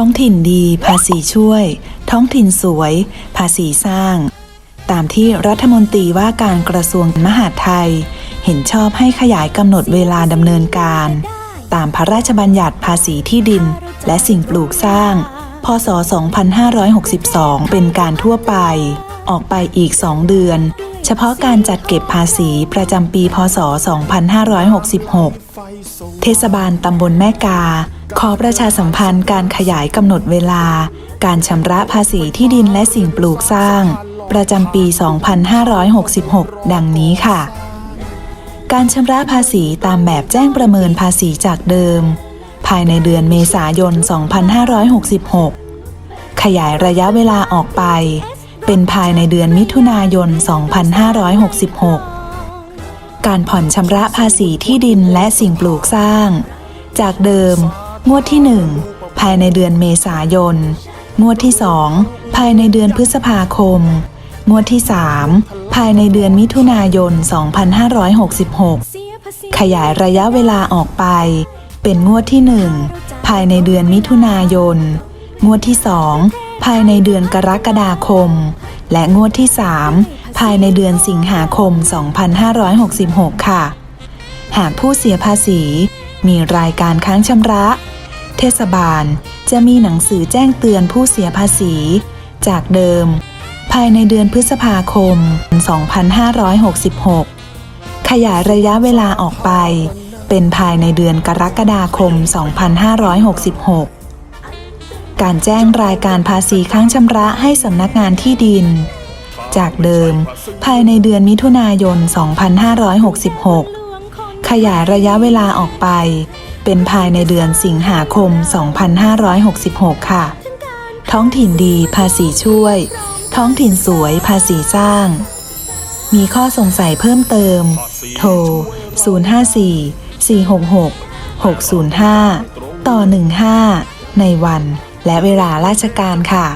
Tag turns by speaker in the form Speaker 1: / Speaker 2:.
Speaker 1: ท้องถิ่นดี ภาษีช่วย ท้องถิ่นสวย ภาษีสร้าง ตามที่รัฐมนตรีว่าการกระทรวงมหาดไทย เห็นชอบให้ขยายกำหนดเวลาดำเนินการ ตามพระราชบัญญัติภาษีที่ดิน และสิ่งปลูกสร้าง พศ 2562 เป็นการทั่วไป ออกไปอีก 2 เดือน เฉพาะการจัดเก็บภาษีประจำปี พศ 2566 เทศบาลตำบลแม่กา ขอประชาสัมพันธ์การขยายกำหนดเวลา การชำระภาษีที่ดินและสิ่งปลูกสร้าง ประจำปี 2566 ดังนี้ค่ะ การชำระภาษีตามแบบแจ้งประเมินภาษีจากเดิม ภายในเดือนเมษายน 2566 ขยายระยะเวลาออกไป เป็นภายในเดือนมิถุนายน 2566 การผ่อนชำระภาษีที่ดินและสิ่งปลูกสร้าง จากเดิม งวดที่ 1 ภายในเดือนเมษายน งวดที่ 2 ภายในเดือนพฤษภาคม งวดที่ 3 ภายในเดือนมิถุนายน 2566 ขยายระยะเวลาออกไป เป็นงวดที่ 1 ภายในเดือนมิถุนายน งวดที่ 2 ภายในเดือนกรกฎาคม และงวดที่ 3 ภายในเดือนสิงหาคม 2566 ค่ะ หากผู้เสียภาษี มีรายการค้างชำระ เทศบาลจะมีหนังสือแจ้งเตือนผู้เสียภาษี จากเดิม ภายในเดือนพฤษภาคม 2566 ขยายระยะเวลาออกไป เป็นภายในเดือนกรกฎาคม 2566 การแจ้งรายการภาษีค้างชำระให้สำนักงานที่ดิน จากเดิม ภายในเดือนมิถุนายน 2566 ขยายระยะเวลาออกไป เป็นภายในเดือนสิงหาคม 2566 ค่ะ ท้องถิ่นดีภาษีช่วย ท้องถิ่นสวยภาษีสร้าง มีข้อสงสัยเพิ่มเติม โทร 054 466 605 ต่อ 15 ในวัน และเวลาราชการค่ะ